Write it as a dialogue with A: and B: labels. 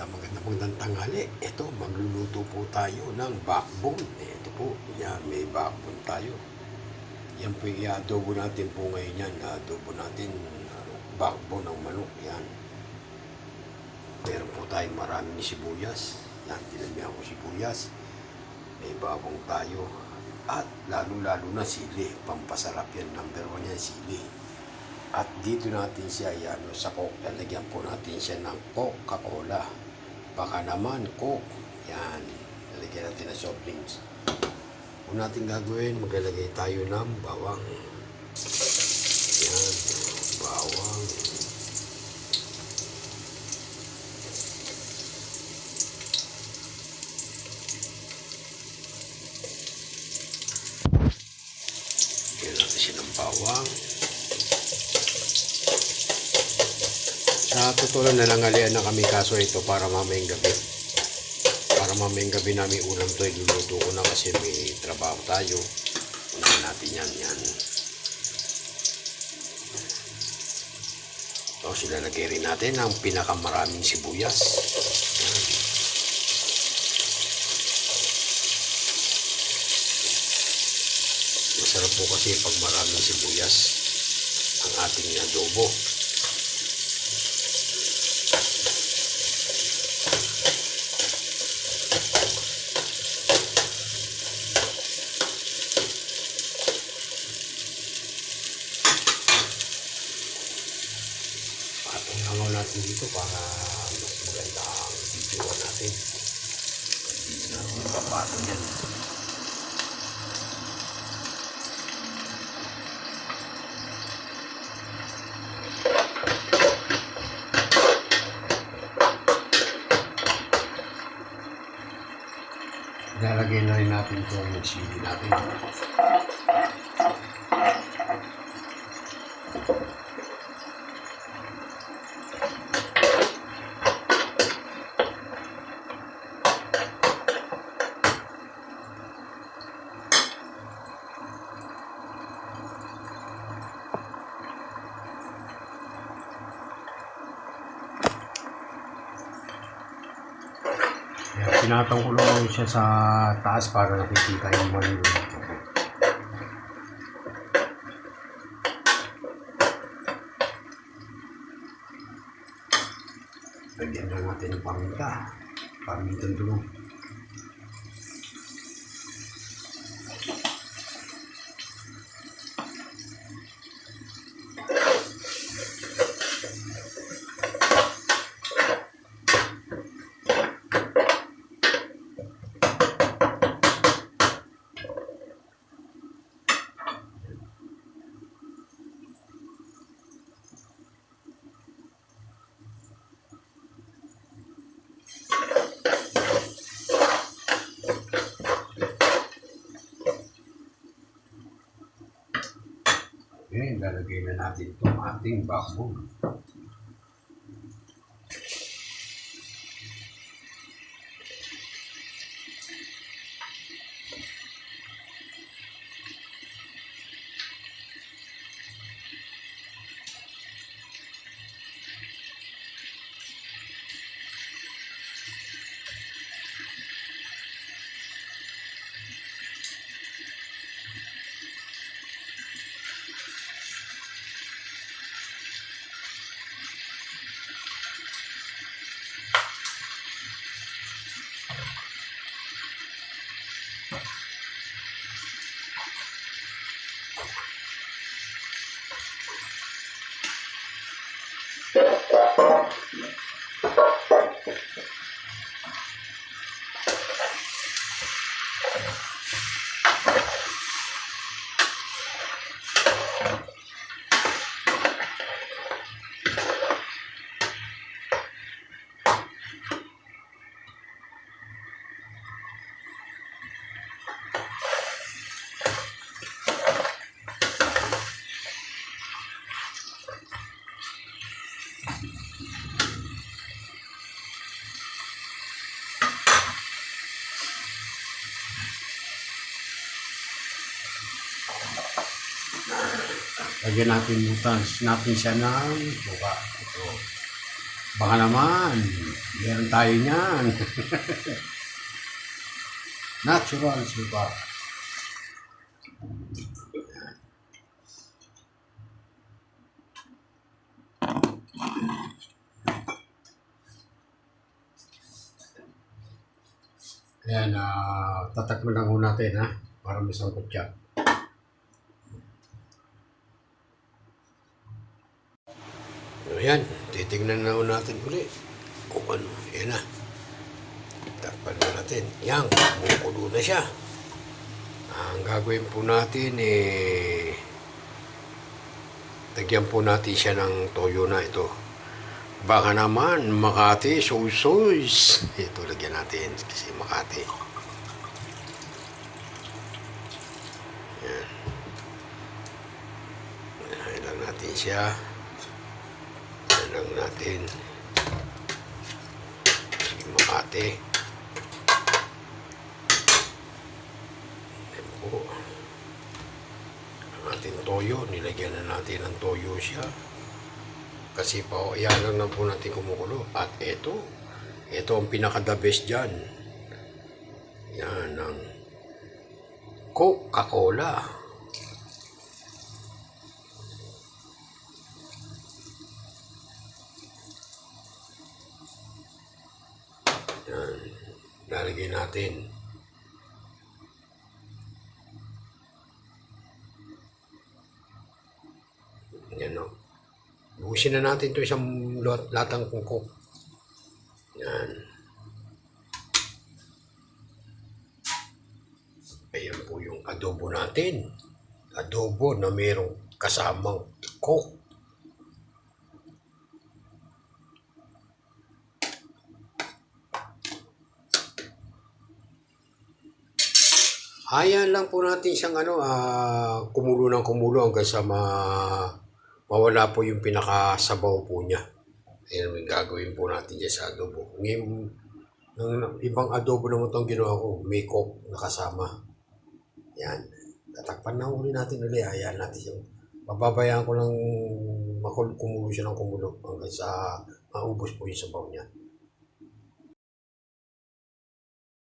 A: Magandang magandang magandang tanghali. Ito, magluluto po tayo ng backbone. Ito po, yan, may backbone tayo. Yan po yung adobo natin po ngayon yan. Adobo natin, uh, backbone ng manok. Yan. Meron po tayong maraming sibuyas. Yan, tinamihan ko sibuyas. May bawang tayo. At lalo-lalo na sili. Pampasarap yan. Number one yan, sili. At dito natin siya, yan, sa Coke, lalagyan po natin siya ng Coca-Cola. Baka naman, Coke. Yan, lalagyan natin ng soft drinks. Kung natin gagawin, maglalagay tayo ng bawang. Yan, bawang. Lagyan natin siya ng bawang. Sa totoo lang nanangalian na kami kaso ito para mamayang gabi. Para mamayang gabi namin ulam to, iluluto ko na kasi may trabaho tayo. Unahin natin yan, yan. Tapos ilalagay rin natin ang pinakamaraming sibuyas. Yan. Masarap po kasi pag maraming sibuyas ang ating adobo. Natin dito para mas maganda ang video natin. Dito natin papatong yan. Ilalagay na rin natin itong chili natin. Pinatong ko lang siya sa taas para nakikita yung mali. Lagyan na natin yung paminta. Pamintang tulong. Okay, lalagay na natin itong ating backbone. Lagyan natin butas natin siya ng suka. Ito. Baka naman, meron tayo niyan. Natural suka. Ayan, uh, tatakman lang natin ha, para may sangkot siya. Ayan, titignan na natin uli kung ano, yan na. Takpan na natin. Yan, kumukulo na siya. Ang gagawin po natin eh, lagyan po natin siya ng toyo na ito. Baka naman, Makati, soy soys. Ito, lagyan natin kasi Makati. Yan. Yan lang natin siya. Lang natin. Sige, Makati. Po. Ang ating toyo, nilagyan na natin ng toyo siya. Kasi pa, yan lang lang po natin kumukulo. At ito, ito ang pinaka-the best dyan. Yan ang Coca-Cola. Yan, lalagay natin. Yan o. Buhusin na natin ito isang lot, latang kungkok. Yan. Ayan po yung adobo natin. Adobo na mayroong kasamang coke. Hayaan lang po natin siyang ano, ah, kumulo ng kumulo hanggang sa ma mawala po yung pinakasabaw po niya. Ayan ang gagawin po natin dyan sa adobo. Ngayon, ng ibang adobo naman itong ginawa ko, may coke na kasama. Yan. Tatakpan na uli natin ulit. Hayaan natin yung Pababayaan ko lang makul kumulo siya ng kumulo hanggang sa maubos po yung sabaw niya.